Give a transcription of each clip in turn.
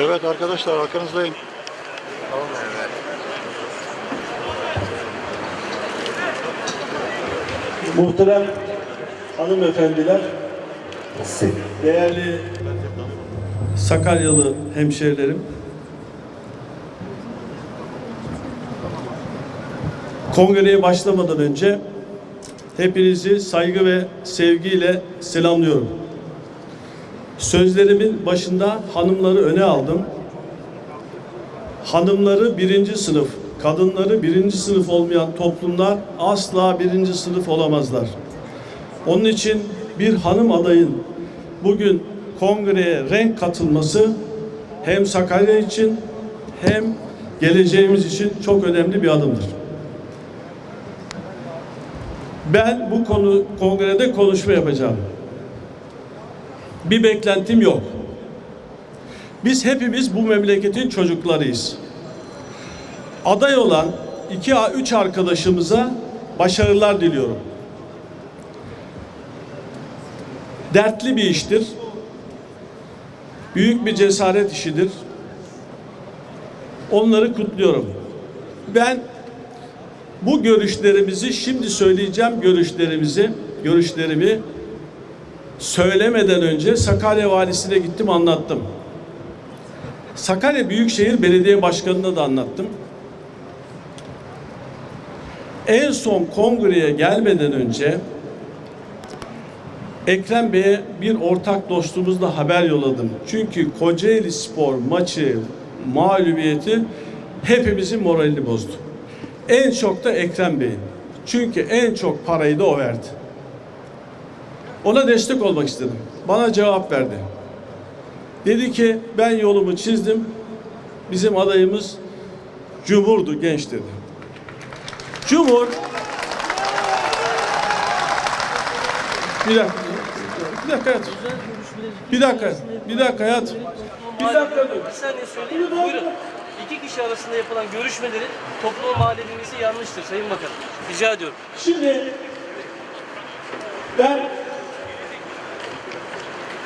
Evet arkadaşlar arkanızdayım. Muhterem hanımefendiler, değerli Sakaryalı hemşehrilerim, kongreye başlamadan önce hepinizi saygı ve sevgiyle selamlıyorum. Sözlerimin başında hanımları öne aldım. Hanımları birinci sınıf, kadınları birinci sınıf olmayan toplumlar asla birinci sınıf olamazlar. Onun için bir hanım adayın bugün kongreye renk katılması hem Sakarya için hem geleceğimiz için çok önemli bir adımdır. Ben bu konu kongrede konuşma yapacağım. Bir beklentim yok. Biz hepimiz bu memleketin çocuklarıyız. Aday olan iki üç arkadaşımıza başarılar diliyorum. Dertli bir iştir. Büyük bir cesaret işidir. Onları kutluyorum. Ben bu görüşlerimizi şimdi söyleyeceğim görüşlerimizi, görüşlerimi söylemeden önce Sakarya Valisi'ne gittim anlattım. Sakarya Büyükşehir Belediye Başkanı'na da anlattım. En son kongreye gelmeden önce Ekrem Bey'e bir ortak dostumuzla haber yolladım. Çünkü Kocaeli Spor maçı mağlubiyeti hepimizin moralini bozdu. En çok da Ekrem Bey'in. Çünkü en çok parayı da o verdi. Ona destek olmak istedim. Bana cevap verdi. Dedi ki ben yolumu çizdim. Bizim adayımız Cumhur'du genç dedi. Cumhur bir dakika bir dakika hayatım. Bir dakika bir dakika hayatım. Bir dakika dur. Bir saniye söyleyeyim. Buyurun. İki kişi arasında yapılan görüşmelerin topluma mal edilmesi yanlıştır Sayın Bakan. Rica ediyorum. Şimdi ben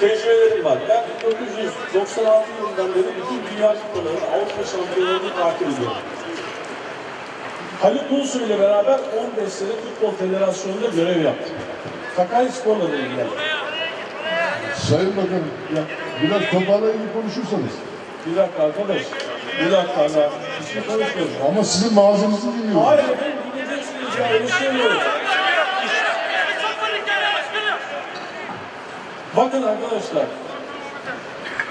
tecrübelerim var. Ben 1996 yılından beri bütün dünya kupalarını, Avrupa şampiyonlarını takip ediyorum. Haluk Ulusoy ile beraber 15 sene Futbol Federasyonu'nda görev yaptım. Sakarya Spor'la da ilgilendim. Sayın Bakanım, ya biraz toparla ilgili konuşursanız. Bir dakika arkadaş. Bir dakika hala. Hiçbir konuşmuyoruz. Ama sizin mağazanızı dinliyorum. Hayır efendim dinleyeceksiniz ya. Öyle söylüyorum. Bakın arkadaşlar.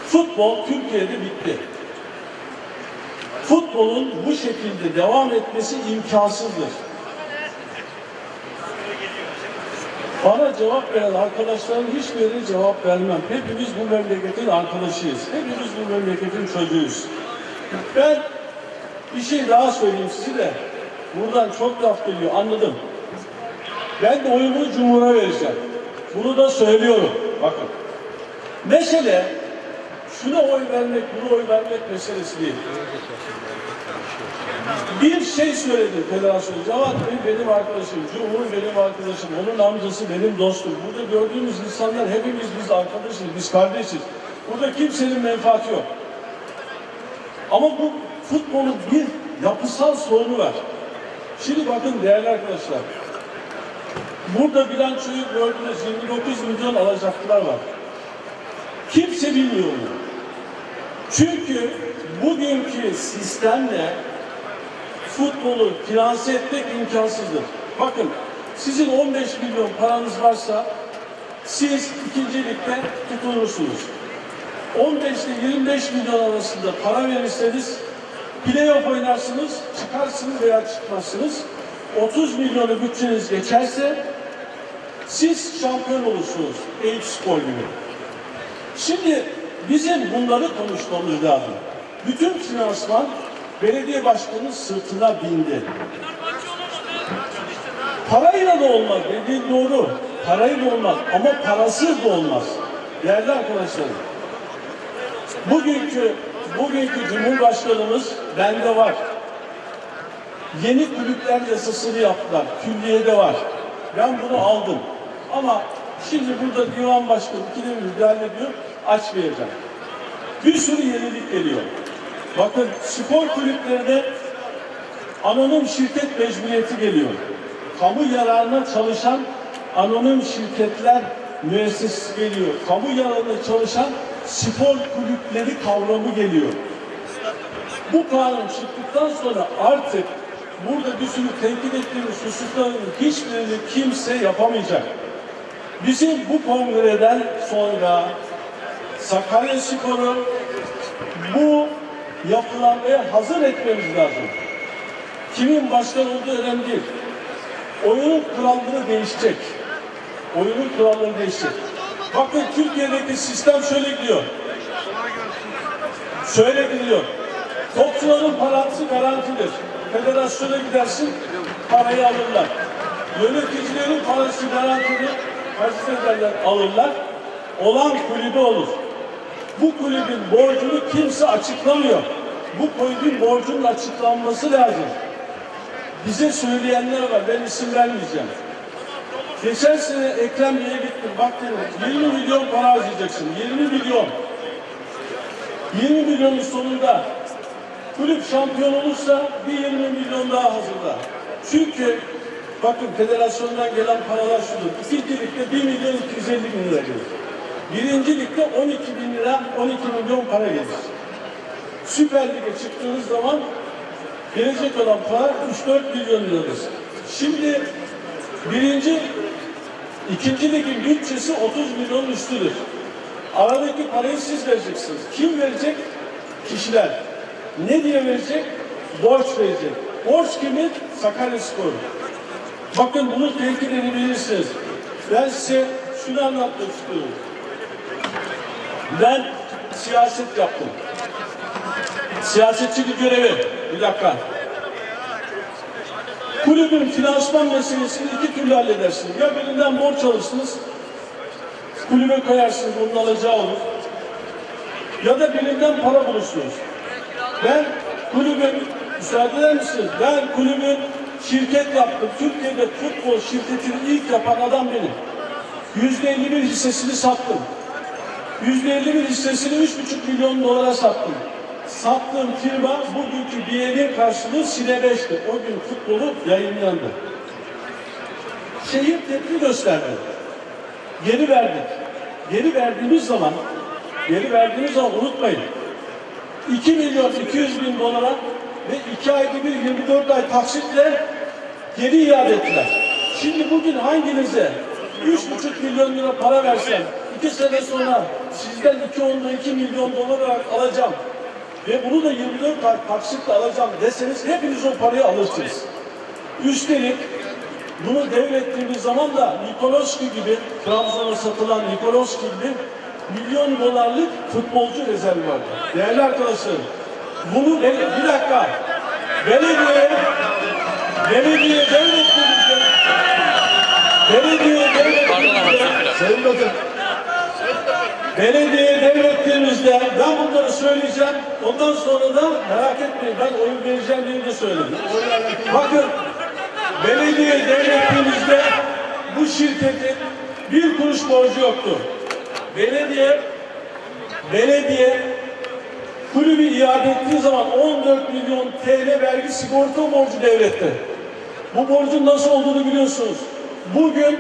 Futbol Türkiye'de bitti. Futbolun bu şekilde devam etmesi imkansızdır. Bana cevap veren arkadaşların hiçbirine cevap vermem. Hepimiz bu memleketin arkadaşıyız. Hepimiz bu memleketin çocuğuyuz. Ben bir şey daha söyleyeyim size de. Buradan çok laf geliyor anladım. Ben de oyumu Cumhur'a vereceğim. Bunu da söylüyorum. Bakın. Mesele şuna oy vermek, buna oy vermek meselesi değil. Bir şey söyledi federasyon. Cevat Bey benim arkadaşım, Cumhur benim arkadaşım, onun amcası benim dostum. Burada gördüğümüz insanlar hepimiz biz arkadaşız, biz kardeşiz. Burada kimsenin menfaati yok. Ama bu futbolun bir yapısal sorunu var. Şimdi bakın değerli arkadaşlar. Burada bilançoyu gördünüz 29 milyon alacaklılar var. Kimse bilmiyor bunu. Çünkü bugünkü sistemle futbolu finanse etmek imkansızdır. Bakın sizin 15 milyon paranız varsa siz ikinci ligde tutulursunuz. 15 ile 25 milyon arasında para verirseniz playoff oynarsınız, çıkarsınız veya çıkmazsınız. 30 milyonu bütçeniz geçerse siz şampiyon olursunuz. Eyüp Spor gibi. Şimdi bizim bunları konuşmamız lazım. Bütün finansman belediye başkanının sırtına bindi. Parayla da olmaz dediğin doğru. Parayla olmaz ama parasız da olmaz. Değerli arkadaşlarım. Bugünkü bugünkü Cumhurbaşkanımız bende var. Yeni kulüpler yasasını yaptılar. Külliyede var. Ben bunu aldım. Ama şimdi burada divan başkanı ikide bir müdahale ediyor. Açmayacağım. Bir sürü yenilik geliyor. Bakın spor kulüplerine anonim şirket mecburiyeti geliyor. Kamu yararına çalışan anonim şirketler müessesesi geliyor. Kamu yararına çalışan spor kulüpleri kavramı geliyor. Bu kanun çıktıktan sonra artık burada bir sürü tenkit ettiğimiz hususların hiçbirini kimse yapamayacak. Bizim bu kongreden sonra Sakarya Spor'u bu yapılanmaya hazır etmemiz lazım. Kimin başkan olduğu önemli değil. Oyunun kuralları değişecek. Oyunun kuralları değişecek. Bakın Türkiye'deki sistem şöyle gidiyor. Şöyle gidiyor. Topçuların parası garantidir. Federasyona gidersin, parayı alırlar. Yöneticilerin parası garantidir. Kaç ederler alırlar. Olan kulübü olur. Bu kulübün borcunu kimse açıklamıyor. Bu kulübün borcunun açıklanması lazım. Bize söyleyenler var, ben isim vermeyeceğim. Geçen sene Ekrem Bey'e gittim, bak dedim, 20 milyon para harcayacaksın, 20 milyon. 20 milyonun sonunda kulüp şampiyon olursa bir 20 milyon daha hazırla. Çünkü bakın federasyondan gelen paralar şudur. İkinci ligde 1 milyon 250 bin lira gelir. Birinci ligde 12 bin lira, 12 milyon para gelir. Süper Lig'e çıktığınız zaman gelecek olan para 3-4 milyon liradır. Şimdi birinci, ikinci ligin bütçesi 30 milyon üstüdür. Aradaki parayı siz vereceksiniz. Kim verecek? Kişiler. Ne diye verecek? Borç verecek. Borç kimin? Sakaryaspor. Bakın bunun tehdidini bilirsiniz. Ben size şunu anlatmak istiyorum. Ben siyaset yaptım. Siyasetçilik görevi. Bir dakika. Kulübün finansman meselesini iki türlü halledersiniz. Ya birinden borç alırsınız, kulübe koyarsınız, onun alacağı olur. Ya da birinden para bulursunuz. Ben kulübün, müsaade eder misiniz? Ben kulübün şirket yaptım. Türkiye'de futbol şirketini ilk yapan adam benim. Yüzde 51 hissesini sattım. Yüzde 51 hissesini 3,5 milyon dolara sattım. Sattığım firma bugünkü BL'in karşılığı Sine 5'ti. O gün futbolu yayınlandı. Şehir tepki gösterdi. Geri verdik. Geri verdiğimiz zaman, geri verdiğimiz zaman unutmayın. 2 milyon 200 bin dolara ve 2 ayda bir 24 ay taksitle geri iade ettiler. Şimdi bugün hanginize 3,5 milyon lira para versem, 2 sene sonra sizden 2 onda 2 milyon dolar olarak alacağım ve bunu da 24 ay taksitle alacağım deseniz hepiniz o parayı alırsınız. Üstelik bunu devrettiğimiz zaman da Nikoloski gibi, Trabzon'a satılan Nikoloski gibi milyon dolarlık futbolcu rezervi vardı. Değerli arkadaşlarım, bunu be- bir dakika, belediye, belediye devrettiğimizde, belediye devrettiğimizde, Sayın Bakan, Belediye devrettiğimizde ben bunları söyleyeceğim. Ondan sonra da merak etmeyin ben oyun vereceğim diye de söyledim. Bakın belediye devrettiğimizde bu şirketin bir kuruş borcu yoktu. Belediye belediye kulübü iade ettiği zaman 14 milyon TL vergi sigorta borcu devletti. Bu borcun nasıl olduğunu biliyorsunuz. Bugün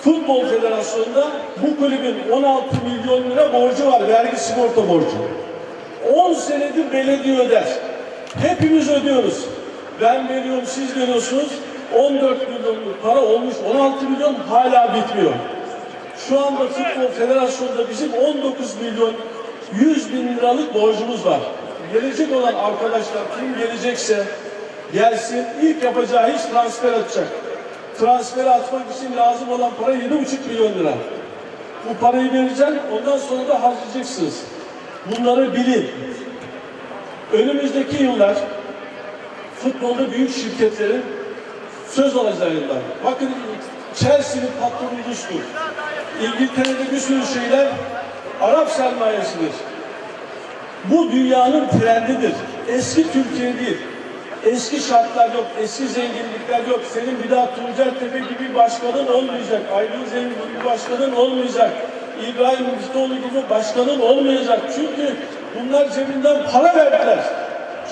Futbol Federasyonu'nda bu kulübün 16 milyon lira borcu var, vergi sigorta borcu. 10 senedir belediye öder. Hepimiz ödüyoruz. Ben veriyorum, siz veriyorsunuz. 14 milyonluk para olmuş, 16 milyon hala bitmiyor. Şu anda Futbol Federasyonu'nda bizim 19 milyon 100 bin liralık borcumuz var. Gelecek olan arkadaşlar kim gelecekse gelsin ilk yapacağı iş transfer atacak. Transferi atmak için lazım olan para 7,5 milyon lira. Bu parayı vereceğim, ondan sonra da harcayacaksınız. Bunları bilin. Önümüzdeki yıllar futbolda büyük şirketlerin söz alacağı yıllar. Bakın Chelsea'nin patronu Rus'tur. İngiltere'de bir sürü şeyler Arap sermayesidir. Bu dünyanın trendidir. Eski Türkiye değil. Eski şartlar yok, eski zenginlikler yok. Senin bir daha Tuncel Tepe gibi başkanın olmayacak. Aydın Zengin gibi başkanın olmayacak. İbrahim Müftüoğlu gibi başkanım olmayacak. Çünkü bunlar cebinden para verdiler.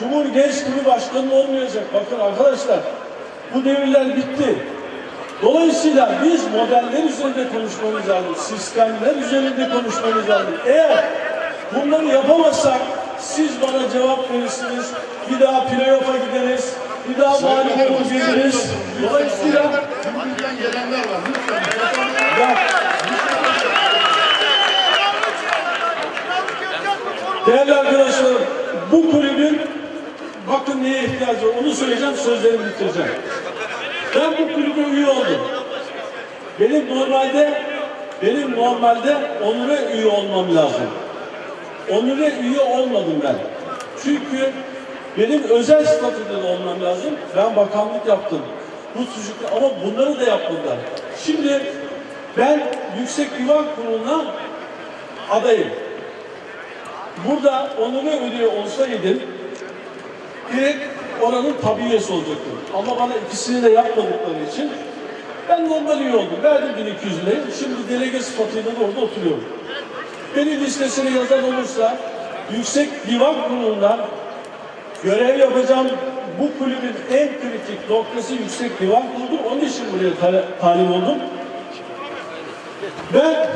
Cumhur Genç Kulübü başkanı olmayacak. Bakın arkadaşlar bu devirler bitti. Dolayısıyla biz modeller üzerinde konuşmamız lazım. Sistemler üzerinde konuşmamız lazım. Eğer bunları yapamazsak siz bana cevap verirsiniz. Bir daha playoff'a gideriz. Bir daha mağlup olur geliriz. Dolayısıyla Şimdiden gelenler var. Lütfen. ya, değerli arkadaşlar bu kulübün bakın neye ihtiyacı var onu söyleyeceğim sözlerimi bitireceğim. Ben bu kulübe üye oldum. Benim normalde benim normalde onura üye olmam lazım. Onura üye olmadım ben. Çünkü benim özel statüde olmam lazım. Ben bakanlık yaptım. Bu çocuk ama bunları da yapmadılar. Şimdi ben Yüksek Divan Kurulu'na adayım. Burada onura üye olsaydım direkt oranın tabi üyesi olacaktım. Ama bana ikisini de yapmadıkları için ben normal üye oldum. Verdim 1200 lirayı. Şimdi delege sıfatıyla da orada oturuyorum. Beni listesine yazan olursa Yüksek Divan Kurulu'ndan görev yapacağım. Bu kulübün en kritik noktası Yüksek Divan Kurulu'dur. Onun için buraya tale- talip oldum. Ben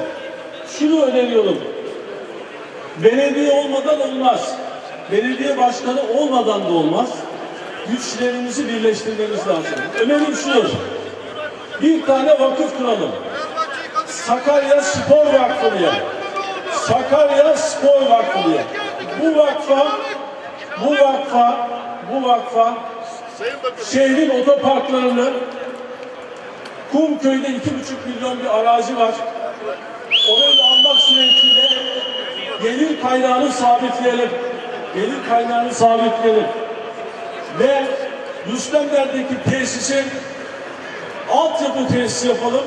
şunu öneriyorum. Belediye olmadan olmaz. Belediye başkanı olmadan da olmaz. Güçlerimizi birleştirmemiz lazım. Önerim şu. Bir tane vakıf kuralım. Sakarya Spor Vakfı diye. Sakarya Spor Vakfı diye. Bu vakfa, bu vakfa, bu vakfa şehrin otoparklarını Kumköy'de iki buçuk milyon bir arazi var. Orayı almak suretiyle gelir kaynağını sabitleyelim. Gelir kaynağını sabitleyelim. Ve Rüstemler'deki tesisi altyapı tesisi yapalım.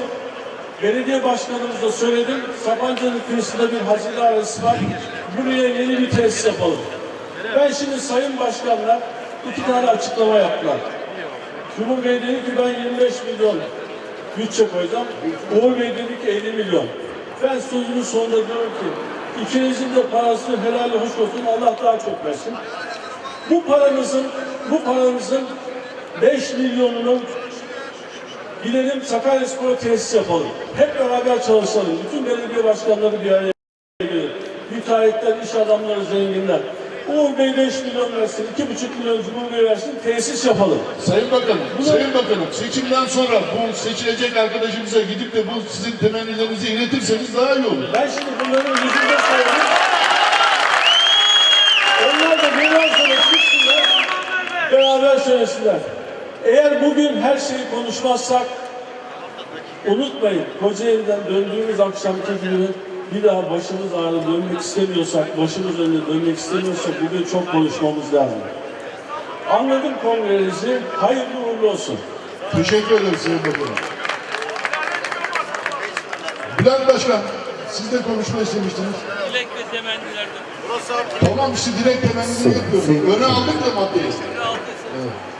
Belediye başkanımıza söyledim. Sapanca'nın kıyısında bir hazine arası var. Buraya yeni bir tesis yapalım. Ben şimdi Sayın Başkan'la iki tane açıklama yaptılar. Cumhur Bey dedi ki ben 25 milyon bütçe koyacağım. Uğur Bey dedi ki 50 milyon. Ben sözümün sonunda diyorum ki ikinizin de parası helal hoş olsun Allah daha çok versin. Bu paramızın bu paramızın 5 milyonunu gidelim Sakaryaspor tesis yapalım. Hep beraber çalışalım. Bütün belediye başkanları bir araya gelir. Müteahhitler, iş adamları, zenginler. Uğur Bey 5 milyon versin, 2,5 milyon Cumhur Bey versin, tesis yapalım. Sayın Bakanım, Sayın Bakanım seçimden sonra bu seçilecek arkadaşımıza gidip de bu sizin temennilerinizi iletirseniz daha iyi olur. Ben şimdi bunların yüzünde söyledim. Onlar da bundan sonra çıksınlar, söylesinler. Eğer bugün her şeyi konuşmazsak, unutmayın Kocaeli'den döndüğümüz akşamki gibi bir daha başımız ağrı dönmek istemiyorsak, başımız önüne dönmek istemiyorsak bugün çok konuşmamız lazım. Anladım kongrenizi, hayırlı uğurlu olsun. Teşekkür ederim Sayın Bakanım. Bülent Başkan, siz de konuşma istemiştiniz. Dilek ve temennilerden. Tamam işte direkt temennini yapıyorum. Öne aldık da maddeyi. 嗯。